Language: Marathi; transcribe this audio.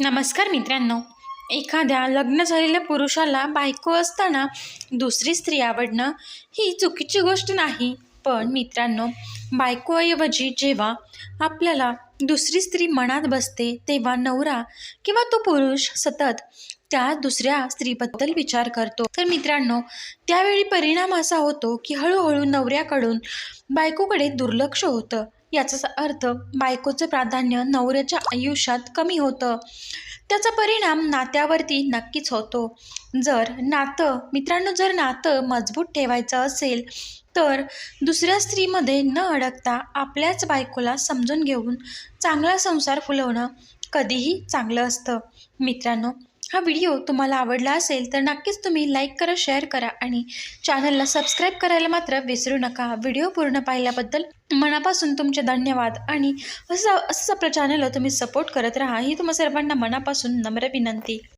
नमस्कार मित्रांनो. एखाद्या लग्न झालेल्या पुरुषाला बायको असताना दुसरी स्त्री आवडणं ही चुकीची गोष्ट नाही. पण मित्रांनो बायकोऐवजी जेव्हा आपल्याला दुसरी स्त्री मनात बसते तेव्हा नवरा किंवा तो पुरुष सतत त्या दुसऱ्या स्त्रीबद्दल विचार करतो. तर मित्रांनो त्यावेळी परिणाम असा होतो की हळूहळू नवऱ्याकडून बायकोकडे दुर्लक्ष होतं. याचा अर्थ बायकोचं प्राधान्य नवऱ्याच्या आयुष्यात कमी होतं. त्याचा परिणाम नात्यावरती नक्कीच होतो. जर नातं मित्रांनो जर नातं मजबूत ठेवायचं असेल तर दुसऱ्या स्त्रीमध्ये न अडकता आपल्याच बायकोला समजून घेऊन चांगला संसार फुलवणं कधीही चांगलं असतं. मित्रांनो हा व्हिडिओ तुम्हाला आवडला असेल तर नक्कीच तुम्ही लाईक करा शेअर करा आणि चॅनलला सबस्क्राईब करायला मात्र विसरू नका. व्हिडिओ पूर्ण पाहिल्याबद्दल मनापासून तुमचे धन्यवाद आणि असं असंच आपल्या चॅनलला तुम्ही सपोर्ट करत राहा. ही तुम्हा सर्वांना मनापासून नम्र विनंती.